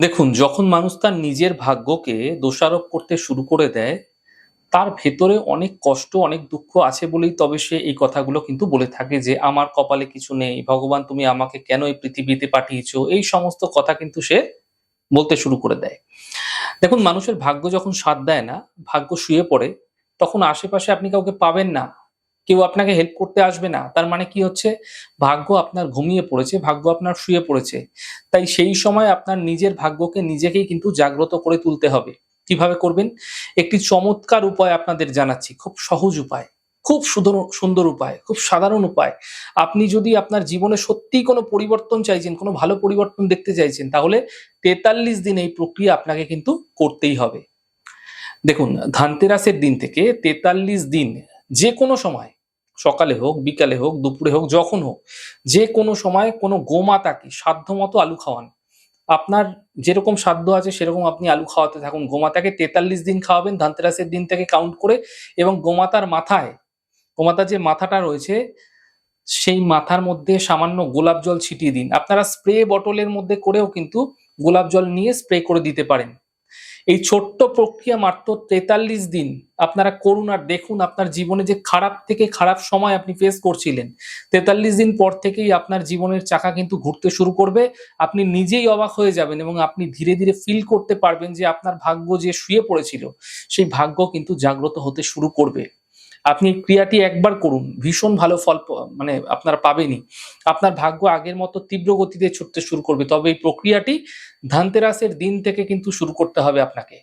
দেখুন, যখন মানুষ তার নিজের ভাগ্যকে দোষারোপ করতে শুরু করে দেয়, তার ভেতরে অনেক কষ্ট, অনেক দুঃখ আছে বলেই তবে সে এই কথাগুলো কিন্তু বলে থাকে যে, আমার কপালে কিছু নেই। ভগবান, তুমি আমাকে কেন এই পৃথিবীতে পাঠিয়েছ? এই সমস্ত কথা কিন্তু সে বলতে শুরু করে দেয়। দেখুন, মানুষের ভাগ্য যখন সাথ দেয় না, ভাগ্য শুয়ে পড়ে, তখন আশেপাশে আপনি কাউকে পাবেন না। কেউ আপনাকে হেল্প করতে আসবে না। তার মানে কি হচ্ছে? ভাগ্য আপনার ঘুমিয়ে পড়েছে, ভাগ্য আপনার শুয়ে পড়েছে। তাই সেই সময় আপনার নিজের ভাগ্যকে নিজেকেই কিন্তু জাগ্রত করে তুলতে হবে। কীভাবে করবেন? একটি চমৎকার উপায় আপনাদের জানাচ্ছি, খুব সহজ উপায়, খুব সুন্দর সুন্দর উপায়, খুব সাধারণ উপায়। আপনি যদি আপনার জীবনে সত্যিই কোনো পরিবর্তন চাইছেন, কোনো ভালো পরিবর্তন দেখতে চাইছেন, তাহলে তেতাল্লিশ দিন এই প্রক্রিয়া আপনাকে কিন্তু করতেই হবে। দেখুন, ধানতেরাসের দিন থেকে তেতাল্লিশ দিন যে কোনো সময় সকালে হোক, বিকালে হোক, দুপুরে হোক, যখন হোক, যে কোনো সময় কোনো গোমাতাকে সাধ্যমতো আলু খাওয়ান। আপনার যেরকম সাধ্য আছে সেরকম আপনি আলু খাওয়াতে থাকুন। গোমাতাকে তেতাল্লিশ দিন খাওয়াবেন, ধানতেরাসের দিন থেকে কাউন্ট করে এবং গোমাতার মাথায়, গোমাতার যে মাথাটা রয়েছে, সেই মাথার মধ্যে সামান্য গোলাপ জল ছিটিয়ে দিন। আপনারা স্প্রে বটলের মধ্যে করেও কিন্তু গোলাপ জল নিয়ে স্প্রে করে দিতে পারেন। এই ছোট্ট প্রক্রিয়া মাত্র তেতাল্লিশ দিন আপনারা করুন আর দেখুন আপনার জীবনে যে খারাপ থেকে খারাপ সময় আপনি ফেস করছিলেন। তেতাল্লিশ দিন পর থেকেই আপনার জীবনের চাকা কিন্তু ঘুরতে শুরু করবে। আপনি নিজেই অবাক হয়ে যাবেন এবং আপনি ধীরে ধীরে ফিল করতে পারবেন যে আপনার ভাগ্য যে শুয়ে পড়েছিল, সেই ভাগ্য কিন্তু জাগ্রত হতে শুরু করবে। আপনি ক্রিয়াটি একবার করুন, ভীষণ ভালো ফল মানে আপনারা পাবেনই। আপনার ভাগ্য আগের মতো তীব্র গতিতে ছুটতে শুরু করবে, তবে এই প্রক্রিয়াটি ধানতেরাসের দিন থেকে কিন্তু শুরু করতে হবে আপনাকে।